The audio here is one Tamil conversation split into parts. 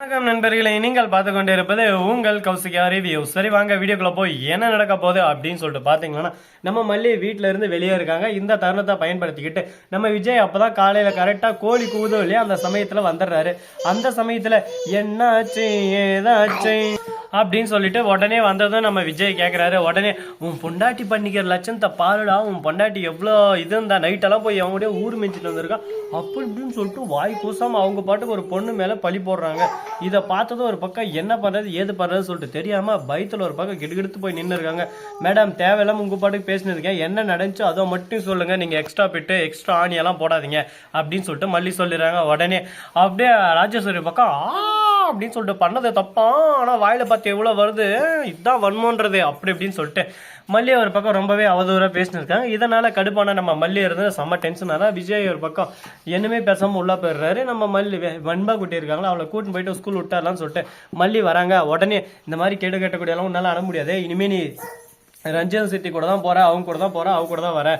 வணக்கம் நண்பர்களே நீங்கள் பார்த்து கொண்டு இருப்பது உங்கள் கௌசிகா ரிவ்யூ சரி வாங்க வீடியோக்குள்ள போய் என்ன நடக்க போகுது அப்படின்னு சொல்லிட்டு பார்த்தீங்கன்னா நம்ம மல்லி வீட்டில இருந்து வெளியே இருக்காங்க. இந்த தருணத்தை பயன்படுத்திக்கிட்டு நம்ம விஜய் அப்பதான் காலையில கரெக்டா கோழி கூதோ இல்லையா அந்த சமயத்துல வந்துடுறாரு. அந்த சமயத்துல என்னாச்சு? ஏதாச்சு? அப்படின்னு சொல்லிட்டு உடனே வந்ததும் நம்ம விஜய் கேட்குறாரு உடனே உன் பொண்டாட்டி பண்ணிக்கிற லட்சணத்தை பாருடா. உன் பொண்டாட்டி எவ்வளோ இது இருந்தா நைட்டெல்லாம் போய் அவங்களுடைய ஊர் மிஞ்சிட்டு வந்திருக்கான் அப்படி இப்படின்னு சொல்லிட்டு வாய் கூசாம அவங்க பாட்டுக்கு ஒரு பொண்ணு மேலே பழி போடுறாங்க. இதை பார்த்ததும் ஒரு பக்கம் என்ன பண்ணுறது ஏது பண்ணுறது சொல்லிட்டு தெரியாமல் பயத்தில் ஒரு பக்கம் கிடுகிடுத்து போய் நின்று இருக்காங்க. மேடம் தேவையில்லாமல் உங்கள் பாட்டுக்கு பேசினிருக்கேன் என்ன நடந்துச்சோ அதை மட்டும் சொல்லுங்கள் நீங்கள் எக்ஸ்ட்ரா பிட்டு எக்ஸ்ட்ரா ஆணியெல்லாம் போடாதீங்க. அப்படின்னு சொல்லிட்டு மல்லி சொல்லிடுறாங்க. உடனே அப்படியே ராஜேஸ்வரி பக்கம் ஆ அப்படின்னு சொல்லிட்டு பண்ணது தப்பா? ஆனால் வாயில் பார்த்து எவ்வளோ வருது? இதுதான் வன்மோன்றது அப்படி இப்படின்னு சொல்லிட்டு. மல்லி ஒரு பக்கம் ரொம்பவே அவதூறாக பேசினிருக்காங்க. இதனால் கடுப்பான நம்ம மல்லி இருந்து செம்ம டென்ஷன் தான் விஜய் ஒரு பக்கம் என்னமே பேசாமல் உள்ளே போயிடுறாரு. நம்ம மல்லி வன்பா குட்டி இருக்காங்களா அவளை கூட்டின்னு போயிட்டு ஸ்கூல் விட்டாரலாம்னு சொல்லிட்டு மல்லி வராங்க. உடனே இந்த மாதிரி கேடு கேட்டக்கூடிய எல்லாம் அட முடியாது. இனிமேல் நீ ரஞ்சன் சிட்டி கூட தான் போகிற அவங்க கூட தான் போகிறேன் அவங்க கூட தான் வர.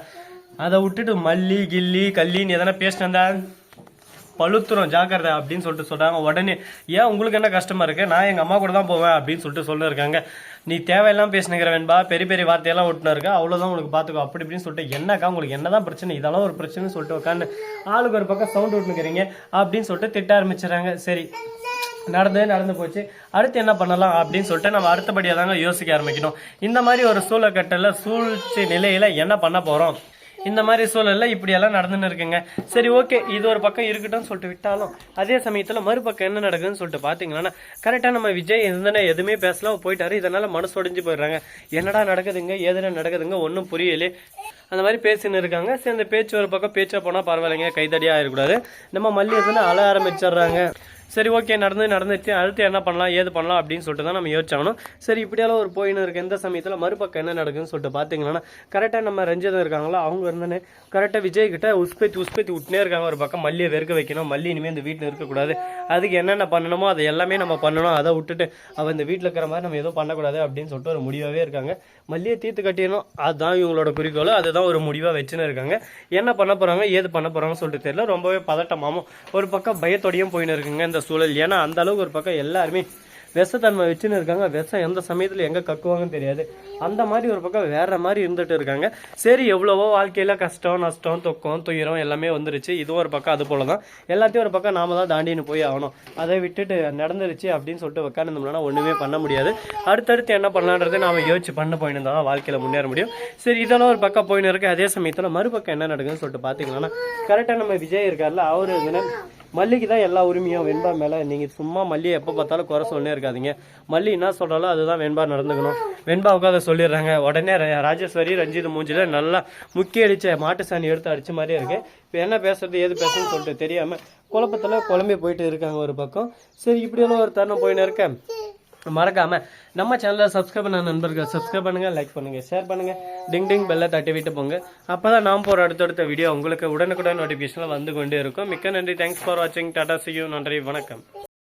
அதை விட்டுட்டு மல்லி கில்லி கல்லின்னு எதனா பேசிட்டு பழுத்துரும் ஜாக்கிரதை அப்படின்னு சொல்லிட்டு சொல்கிறாங்க உடனே ஏன் உங்களுக்கு என்ன கஷ்டமாக இருக்குது நான் எங்கள் அம்மா கூட தான் போவேன் அப்படின்னு சொல்லிட்டு சொல்லிருக்காங்க. நீ தேவையெல்லாம் பேசினுக்கிறவன்பா பெரிய பெரிய வார்த்தையெல்லாம் விட்டுனு இருக்கா. அவ்வளோதான் உங்களுக்கு பார்த்துக்கோ அப்படி இப்படின்னு சொல்லிட்டு என்னக்கா உங்களுக்கு என்னதான் பிரச்சனை? இதெல்லாம் ஒரு பிரச்சனைன்னு சொல்லிட்டு உட்காந்து ஆளுக்கு ஒரு பக்கம் சவுண்ட் விட்டுனுக்கிறீங்க அப்படின்னு சொல்லிட்டு திட்ட ஆரம்பிச்சிடறாங்க. சரி நடந்தே நடந்து போச்சு. அடுத்து என்ன பண்ணலாம் அப்படின்னு சொல்லிட்டு நம்ம அடுத்தபடியாக தாங்க யோசிக்க ஆரம்பிக்கணும். இந்த மாதிரி ஒரு சூழக்கட்டில் சூழ்ச்சி நிலையில் என்ன பண்ண போகிறோம் இந்த மாதிரி சூழல்ல இப்படியெல்லாம் நடந்துன்னு இருக்குங்க. சரி ஓகே இது ஒரு பக்கம் இருக்கட்டும் சொல்லிட்டு விட்டாலும் அதே சமயத்துல மறுபக்கம் என்ன நடக்குதுன்னு சொல்லிட்டு பாத்தீங்கன்னா கரெக்டா நம்ம விஜய் இருந்தனே எதுவுமே பேசலாம் போயிட்டாரு இதனால மனசு உடைஞ்சு போயிடுறாங்க. என்னடா நடக்குதுங்க ஏதுடா நடக்குதுங்க ஒன்றும் புரியலே. அந்த மாதிரி பேசின்னு இருக்காங்க. சரி அந்த பேச்சு ஒரு பக்கம் பேச்சா போனா பரவாயில்லைங்க கைதடியா ஆயிடக்கூடாது. நம்ம மல்லி இருந்துன்னு அழ ஆரம்பிச்சிடுறாங்க. சரி ஓகே நடந்து நடந்துச்சு அடுத்து என்ன பண்ணலாம் ஏது பண்ணலாம் அப்படின்னு சொல்லிட்டு தான் நம்ம யோசிச்சாகணும். சரி இப்படியெல்லாம் ஒரு போயின்னு இருக்கு. எந்த சமயத்தில் மறுபக்கம் என்ன நடக்குதுன்னு சொல்லிட்டு பார்த்தீங்கன்னா கரெக்டாக நம்ம ரஞ்சிதம் இருக்காங்களா? அவங்க இருந்தனே கரெக்டாக விஜய் கிட்ட உஸ்பேத்தி உஸ்பேத்தி விட்டுனே இருக்காங்க. ஒரு பக்கம் மல்லியை வெறுக்க வைக்கணும் மல்லி இனிமேல் இந்த வீட்டில் இருக்கக்கூடாது. அதுக்கு என்னென்ன பண்ணணுமோ அதை எல்லாமே நம்ம பண்ணணும். அதை விட்டுட்டு அவள் இந்த வீட்டில் இருக்கிற மாதிரி நம்ம எதுவும் பண்ணக்கூடாது அப்படின்னு சொல்லிட்டு ஒரு முடிவாகவே இருக்காங்க. மல்லியை தீர்த்து கட்டிடணும். அதுதான் இவங்களோட குறிக்கோள். அதுதான் ஒரு முடிவாக வச்சுன்னு இருக்காங்க. என்ன பண்ண போகிறாங்க ஏது பண்ண போகிறாங்கன்னு சொல்லிட்டு தெரியல. ரொம்பவே பதட்டமாகவும் ஒரு பக்கம் பயத்தோடையும் போயின்னு இருக்குங்க. இந்த சூழல்? ஏன்னா அந்த அளவுக்கு ஒரு பக்கம் எல்லாருமே விஷத்தன்மை வச்சுன்னு இருக்காங்க. விஷம் எந்த சமயத்தில் எங்கே கக்குவாங்கன்னு தெரியாது. அந்த மாதிரி ஒரு பக்கம் வேற மாதிரி இருந்துட்டு இருக்காங்க. சரி எவ்வளவோ வாழ்க்கையில் கஷ்டம் நஷ்டம் துக்கம் துயரம் எல்லாமே வந்துருச்சு. இதுவும் ஒரு பக்கம் அது போல தான் எல்லாத்தையும் ஒரு பக்கம் நாம தான் தாண்டின்னு போய் ஆகணும். அதை விட்டுட்டு நடந்துருச்சு அப்படின்னு சொல்லிட்டு உட்காந்துருந்தோம்னா ஒன்றுமே பண்ண முடியாது. அடுத்தடுத்து என்ன பண்ணலான்றதை நாம் யோசிச்சு பண்ண போயின்னு இருந்தால் தான் வாழ்க்கையில் முன்னேற முடியும். சரி இதெல்லாம் ஒரு பக்கம் போயின்னு இருக்கு. அதே சமயத்தில் மறுபக்கம் என்ன நடக்குதுன்னு சொல்லிட்டு பார்த்தீங்கன்னா கரெக்டாக நம்ம விஜய் இருக்கார்ல அவர் இதுல மல்லிக்கு தான் எல்லா உரிமையும். வெண்பா மேலே நீங்கள் சும்மா மல்லியை எப்போ பார்த்தாலும் குறை சொல்லனே இருக்காதீங்க. மல்லி என்ன சொல்கிறாலோ அதுதான் வெண்பா நடந்துக்கணும். வெண்பாவுக்கு அதை சொல்லிடுறாங்க. உடனே ர- ராஜேஸ்வரி ரஞ்சித் மூஞ்சில் நல்லா முக்கிய அடித்த மாட்டு சாணி எடுத்து அடிச்ச மாதிரியே இருக்கு. இப்போ என்ன பேசுறது ஏது பேசுறதுன்னு சொல்லிட்டு தெரியாமல் குழப்பத்தில் குழம்பி போயிட்டு இருக்காங்க ஒரு பக்கம். சரி இப்படியெல்லாம் ஒரு தருணம் போயின்னு இருக்கேன் மறக்காம நம்ம சேனலை சப்ஸ்கிரைப் பண்ண நண்பர்கள் சப்ஸ்கிரைப் பண்ணுங்க லைக் பண்ணுங்க ஷேர் பண்ணுங்க. டிங் டிங் பெல்ல தட்டி விட்டு போங்க. அப்பதான் நாம் போற அடுத்தடுத்த வீடியோ உங்களுக்கு உடனுக்குடன் நோட்டிபிகேஷன்ல வந்து கொண்டே இருக்கும். மிக்க நன்றி. தேங்க்ஸ் ஃபார் வாட்சிங் டாடா சியூ நன்றி. வணக்கம்.